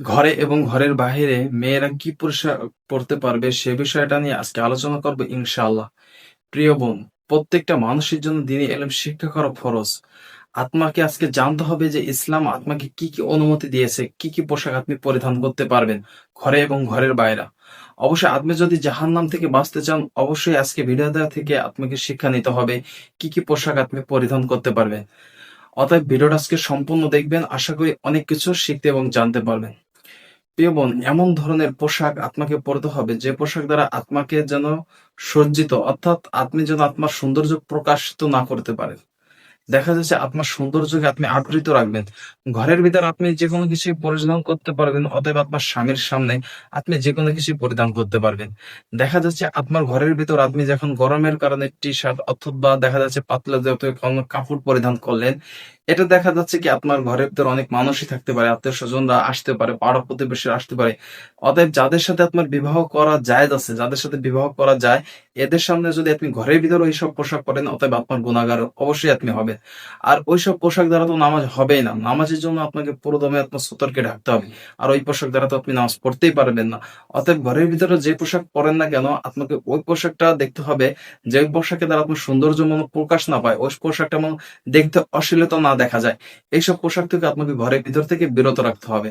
ঘরে এবং ঘরের বাহিরে মেয়েরা কি পোশাক পরতে পারবে সে বিষয়টা নিয়ে আজকে আলোচনা করব ইনশাআল্লাহ। প্রিয় বোন, প্রত্যেকটা মানুষের জন্য দিনই এলম শিক্ষা করা ফরজ। আত্মাকে আজকে জানতে হবে যে ইসলাম আত্মাকে কি কি অনুমতি দিয়েছে, কি কি পোশাক আপনি পরিধান করতে পারবেন ঘরে এবং ঘরের বাইরে। অবশ্যই আপনি যদি জাহান্নাম থেকে বাঁচতে চান, অবশ্যই আজকে ভিডিও দেওয়া থেকে আপনাকে শিক্ষা নিতে হবে কি কি পোশাক আপনি পরিধান করতে পারবেন। অতএব ভিডিওটা আজকে সম্পূর্ণ দেখবেন, আশা করি অনেক কিছু শিখতে এবং জানতে পারবেন। প্রিয় বোন, এমন ধরনের পোশাক আপনাকে পরতে হবে যে পোশাক দ্বারা আত্মাকে যেন সজ্জিত, অর্থাৎ আপনি যেন আপনার সৌন্দর্য প্রকাশিত না করতে পারেন। দেখা যাচ্ছে আপনার সৌন্দর্যকে আপনি আবৃত রাখবেন। ঘরের ভিতর আপনি যে কোনো কিছু পরিধান করতে পারবেন, অতএব আপনার স্বামীর সামনে আপনি যে কোনো কিছু পরিধান করতে পারবেন। দেখা যাচ্ছে আপনার ঘরের ভিতর আপনি যখন গরমের কারণে টি শার্ট অথবা দেখা যাচ্ছে পাতলা কোনো কাপড় পরিধান করলেন এটা দেখা যাচ্ছে কি আপনার ঘরের ভিতর অনেক মানুষই থাকতে পারে, আত্মীয় স্বজনরা আসতে পারে, পাড়া প্রতিবেশী আসতে পারে। অতএব যাদের সাথে আপনার বিবাহ করা জায়েজ আছে, যাদের সাথে বিবাহ করা যায়, এদের সামনে যদি আপনি ঘরের ভিতর ওইসব পোশাক পরেন, অতএব আপনার গুণাগার অবশ্যই আপনি হবে আর ওইসব পোশাক দ্বারা তো নামাজ হবেই না। নামাজের জন্য আপনাকে পুরো দমে আপনার সতর্কে ঢাকতে হবে। আর ওই পোশাক দ্বারা তো আপনি নামাজ পড়তেই পারবেন না। অতএব ঘরের ভিতরে যে পোশাক পরেন না কেন, আপনাকে ওই পোশাকটা দেখতে হবে, যে পোশাকের দ্বারা আপনার সৌন্দর্য মনে প্রকাশ না পায়, ওই পোশাকটা মনে দেখতে অশ্লীলতা না দেখা যায়। এইসব পোশাক থেকে আপনাকে ঘরের ভিতর থেকে বিরত রাখতে হবে।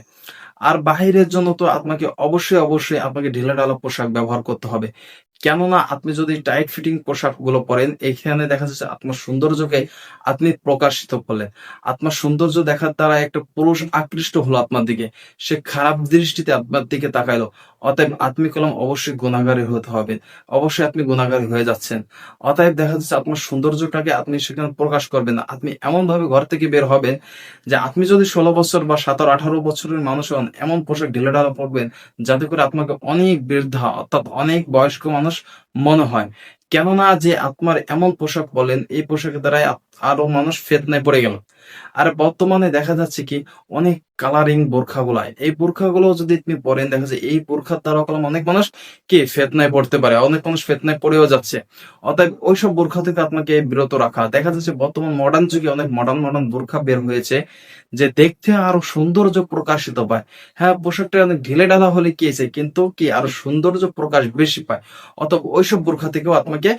আর বাহিরের জন্য তো আপনাকে অবশ্যই অবশ্যই আপনাকে ঢিলাঢালা পোশাক ব্যবহার করতে হবে। কেননা আপনি যদি টাইট ফিটিং পোশাকগুলো পরেন এখানে দেখা যাচ্ছে আপনার সৌন্দর্যকে আপনি প্রকাশিত করলেন। আপনার সৌন্দর্য দেখার দ্বারা একটা পুরুষ আকৃষ্ট হলো আপনার দিকে। সে খারাপ দৃষ্টিতে আপনার দিকে তাকাইলো। অতএব আপনি কলম অবশ্যই গুণাগারী হতে হবে। অবশ্যই আপনি গুণাগারী হয়ে যাচ্ছেন। অতএব দেখা যাচ্ছে আপনার সৌন্দর্যটাকে আপনি সেখানে প্রকাশ করবেন না। আপনি এমন ভাবে ঘর থেকে বের হবেন যে আপনি যদি ষোলো বছর বা সতেরো, আঠারো বছরের মানুষ হন, এমন পোশাক ঢিলেঢালা পরবেন যাতে করে আপনাকে অনেক বৃদ্ধা অর্থাৎ অনেক বয়স্ক মানুষ মনে হয়। কেননা যে আপনার এমন পোশাক বলেন, এই পোশাকের দ্বারাই আরও মানুষ ফেতনায় পড়ে গেল। আর বর্তমানে দেখা যাচ্ছে কি, অনেক কালারিং বোরখা গুলাই এই বোরখা গুলো যদি আপনি পরেন দেখা যায় এই বোরখার দ্বারা কলম অনেক মানুষ কি ফেতনায় পড়তে পারে, অনেক মানুষ ফেতনায় পড়েও যাচ্ছে। অতএব ওইসব বোরখা থেকে আপনাকে বিরত রাখা। দেখা যাচ্ছে বর্তমান মডার্ন যুগে অনেক মডার্ন মডার্ন বোরখা বের হয়েছে, যে দেখতে আরও সৌন্দর্য প্রকাশিত পায়। হ্যাঁ পোশাকটা অনেক ঢিলে ঢালা হলে কি আছে কিন্তু কি আরও সৌন্দর্য প্রকাশ বেশি পায়। অতএব ওইসব বোরখা থেকেও আপনাকে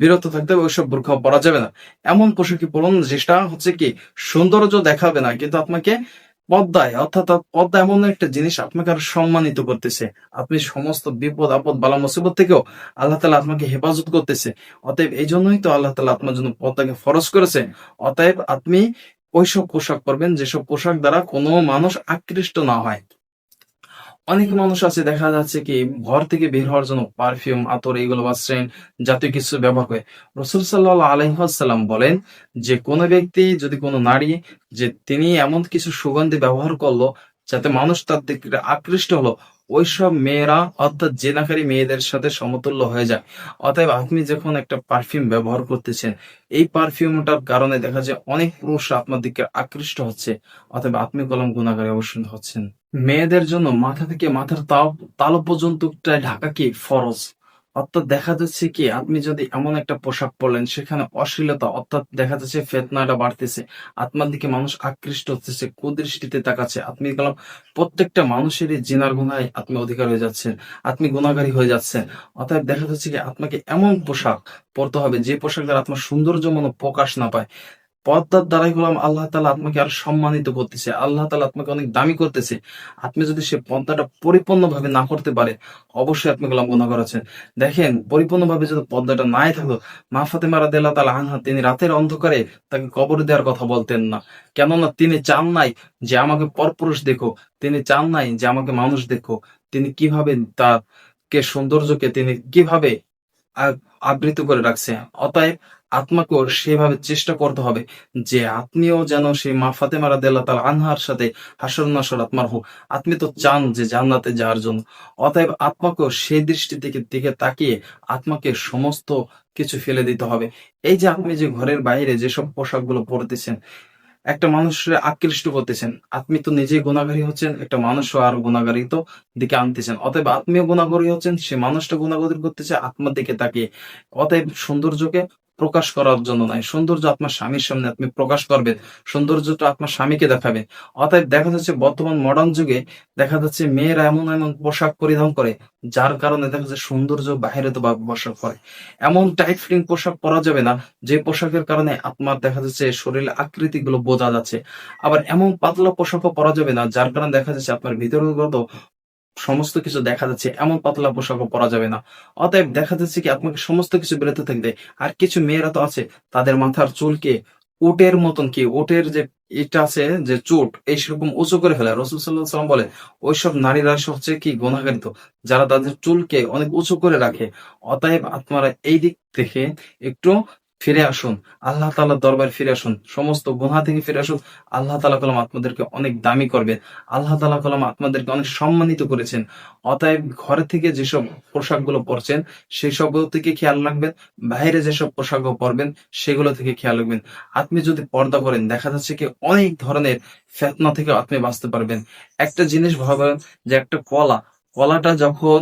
বিরত থাকতে হবে, ওইসব বোরখা পরা যাবে না। এমন পোশাকই পরুন যেটা হচ্ছে কি, সৌন্দর্য দেখাবে না, কিন্তু আপনাকে পদ্মায়, অর্থাৎ পদ্মা এমন একটা জিনিস আপনাকে আরও সম্মানিত করতেছে। আপনি সমস্ত বিপদ, আপদ, বালা, মুসিবত থেকেও আল্লাহ তালা আপনাকে হেফাজত করতেছে। অতএব এই জন্যই তো আল্লাহ তালা আপনার জন্য পদ্মাকে ফরজ করেছে। অতএব আপনি ওইসব পোশাক পরবেন, যেসব পোশাক দ্বারা কোনো মানুষ আকৃষ্ট না হয়। অনেক মানুষ আছে, দেখা যাচ্ছে কি, ঘর থেকে বের হওয়ার জন্য পারফিউম আতর এইগুলো বা জাতীয় কিছু ব্যবহার করে। রসুল সাল্লাহ আলহাসাল্লাম বলেন যে, কোনো ব্যক্তি, যদি কোনো নারী, যে তিনি এমন কিছু সুগন্ধি ব্যবহার করল যাতে মানুষ তার দিকে আকৃষ্ট হলো, ওইসব মেয়েরা অর্থাৎ জেনাকারী মেয়েদের সাথে সমতুল্য হয়ে যায়। অতএব আপনি যখন একটা পারফিউম ব্যবহার করতেছেন, এই পারফিউমটার কারণে দেখা যায় অনেক পুরুষ আপনার দিকে আকৃষ্ট হচ্ছে। অতএব আপনি কলম গুণাগারে অবশ্যই হচ্ছেন। মেয়েদের জন্য মাথা থেকে মাথার তাও তালো পর্যন্ত ঢাকা কি ফরজ? অর্থাৎ দেখা যাচ্ছে কি, আপনি যদি এমন একটা পোশাক পরলেন, সেখানে অশ্লীলতা, অর্থাৎ দেখা যাচ্ছে ফেতনাটা বাড়তেছে, আত্মার দিকে মানুষ আকৃষ্ট হচ্ছে কুদৃষ্টিতে তাকাচ্ছে। আপনি গেলাম প্রত্যেকটা মানুষেরই জিনার গুণায় আপনি অধিকার হয়ে যাচ্ছেন, আপনি গুণাগারী হয়ে যাচ্ছেন। অতএব দেখা যাচ্ছে কি, আপনাকে এমন পোশাক পরতে হবে, যে পোশাক দ্বারা আপনার সৌন্দর্য মনে প্রকাশ না পায়। পর্দার দ্বারাই হলাম আল্লাহ তালা আপনাকে আরও সম্মানিত করতেছে। আল্লাহ তালা আপনাকে অনেক দামি করতেছে। আপনি যদি সে পর্দাটা পরিপূর্ণ ভাবে না করতে পারে, অবশ্যই আপনি গোলাম গুণা করেছেন দেখেন পরিপূর্ণ ভাবে যদি পর্দাটা নাই থাকতো মা ফাতেমা রাদিয়াল্লাহু তাআলা আনহা, তিনি রাতের অন্ধকারে তাকে কবর দেওয়ার কথা বলতেন না। কেননা তিনি চান নাই যে আমাকে পরপুরুষ দেখো, তিনি চান নাই যে আমাকে মানুষ দেখো। তিনি কীভাবে তাকে সৌন্দর্যকে তিনি কীভাবে আবৃত করে রাখছে অতএব আত্মাকেও সেভাবে চেষ্টা করতে হবে যে আপনিও যেন সেই মা ফাতেমা রাদিয়াল্লাহু তাআলা আনহার সাথে হাসর নাসর আত্মার হোক। আপনি তো চান যে জান্নাতে যাওয়ার জন্য। অতএব আত্মাকেও সেই দৃষ্টি থেকে দিকে তাকিয়ে আত্মাকে সমস্ত কিছু ফেলে দিতে হবে। এই যে আপনি যে ঘরের বাইরে যেসব পোশাকগুলো পরতেছেন, একটা মানুষের আকৃষ্ট করতেছেন, আপনি তো নিজেই গুণাগারী হচ্ছেন, একটা মানুষও আর গুণাগারী তো দিকে আনতেছেন। অতএব আপনিও গুণাগারী হচ্ছেন, সে মানুষটা গুণাগারী করতেছে, আত্মার দিকে তাকিয়ে। অতএব সৌন্দর্যকে প্রকাশ করার জন্য নয় সৌন্দর্য আপনার স্বামীর সামনে আপনি প্রকাশ করবেন। সৌন্দর্যটা আপনার স্বামীকে দেখাবেন অতএব দেখা যাচ্ছে বর্তমান মডার্ন যুগে দেখা যাচ্ছে মেয়েরা এমন এমন পোশাক পরিধান করে, যার কারণে দেখা যাচ্ছে সৌন্দর্য বাহিরে তো পোশাক করে এমন টাইট ফিটিং পোশাক পরা যাবে না, যে পোশাকের কারণে আপনার দেখা যাচ্ছে শরীরের আকৃতি গুলো বোঝা যাচ্ছে। আবার এমন পাতলা পোশাকও পরা যাবে না, যার কারণে দেখা যাচ্ছে আপনার ভিতরগত সমস্ত কিছু দেখা যাচ্ছে, এমন পাতলা পোশাকও পরা যাবে না। অতএব দেখা যাচ্ছে কি আপনাকে সমস্ত কিছু বেরোতে থাকবে। আর কিছু মেয়েরা তো আছে, তাদের মাথার চুলকে ওটের মতন কি ওটের যে এটা আছে, যে চোট এই সেরকম উঁচু করে ফেলে। রসুল সাল্লাহ সাল্লাম বলে, ওইসব নারীরা হচ্ছে কি গুণাগারিত যারা তাদের চুলকে অনেক উঁচু করে রাখে। অতএব আপনারা এই দিক থেকে একটু ফিরে আসুন, আল্লাহ তালার দরবার ফিরে আসুন, সমস্ত গুহা থেকে ফিরে আসুন আল্লাহ তালা কলম আপনাদেরকে অনেক দামি করবে, আল্লাহ তালা কলম আপনাদেরকে অনেক সম্মানিত করেছেন। অতএব ঘরে থেকে যেসব পোশাকগুলো পরছেন সেই সব থেকে খেয়াল রাখবেন, বাইরে যেসব পোশাক পরবেন, সেগুলো থেকে খেয়াল রাখবেন। আপনি যদি পর্দা করেন, দেখা যাচ্ছে কি অনেক ধরনের ফেতনা থেকে আপনি বাঁচতে পারবেন। একটা জিনিস ভাবেন যে একটা কলা, কলাটা যখন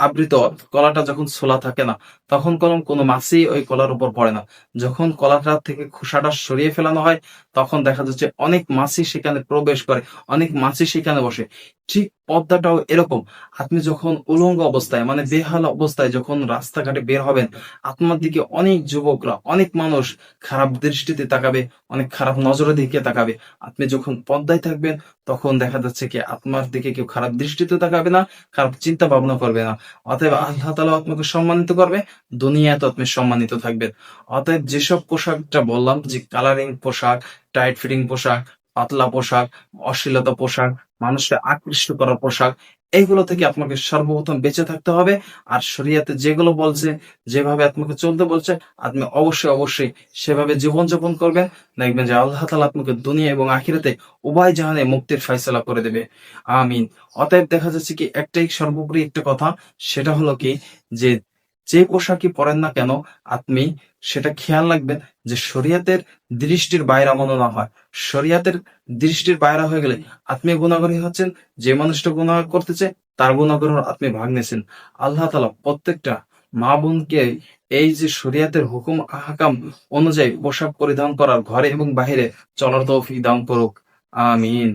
আবৃত কলাটা যখন ছোলা থাকে না, তখন কোনো কোনো মাছই ওই কলার উপর পড়ে না। যখন কলাটা থেকে খোসাটা সরিয়ে ফেলানো হয়, তখন দেখা যাচ্ছে অনেক মাছই সেখানে প্রবেশ করে, অনেক মাছই সেখানে বসে। ঠিক পদ্মাটাও এরকম। আপনি যখন উলঙ্গ অবস্থায় মানে বেহাল অবস্থায় যখন রাস্তাঘাটে বের হবেন, আপনার দিকে অনেক যুবকরা, অনেক মানুষ খারাপ দৃষ্টিতে তাকাবে, অনেক খারাপ নজরের দিকে তাকাবে। আপনি যখন পদ্মায় থাকবেন, তখন দেখা যাচ্ছে কি আপনার দিকে কেউ খারাপ দৃষ্টিতে তাকাবে না, খারাপ চিন্তা ভাবনা করবে না। অতএব আল্লাহ তালা আপনাকে সম্মানিত করবে, দুনিয়াতে আপনি সম্মানিত থাকবেন। অতএব যেসব পোশাকটা বললাম, যে কালারিং পোশাক টাইট ফিটিং পোশাক, পাতলা পোশাক, অশ্লীলতা পোশাক মানুষকে আকৃষ্ট করার পোশাক, এইগুলো থেকে আপনাকে সর্বপ্রথম বেঁচে থাকতে হবে। আর শরিয়াতে যেগুলো বলছে, যেভাবে আপনাকে চলতে বলছে, আপনি অবশ্যই অবশ্যই সেভাবে জীবনযাপন করবেন। দেখবেন যে আল্লাহ তালা আপনাকে দুনিয়া এবং আখিরাতে উভয় জাহানে মুক্তির ফয়সলা করে দেবে। আমিন। অতএব দেখা যাচ্ছে কি একটাই সর্বোপরি একটা কথা, সেটা হলো কি যে যে পোশাকই পরেন না কেন, আপনি সেটা খেয়াল রাখবেন যে শরিয়াতের দৃষ্টির বাইরা মনে না হয়। শরিয়াতের দৃষ্টির বাইরা হয়ে গেলে আপনি গুণাগরী হচ্ছেন, যে মানুষটা গুণা করতেছে, তার গুণাগর আপনি ভাগ নিয়েছেন। আল্লাহ তালা প্রত্যেকটা মা বোনকে এই যে শরিয়াতের হুকুম, আহকাম অনুযায়ী পোশাক পরিধান করার ঘরে এবং বাহিরে চলার তৌফিক দান করুক। আমিন।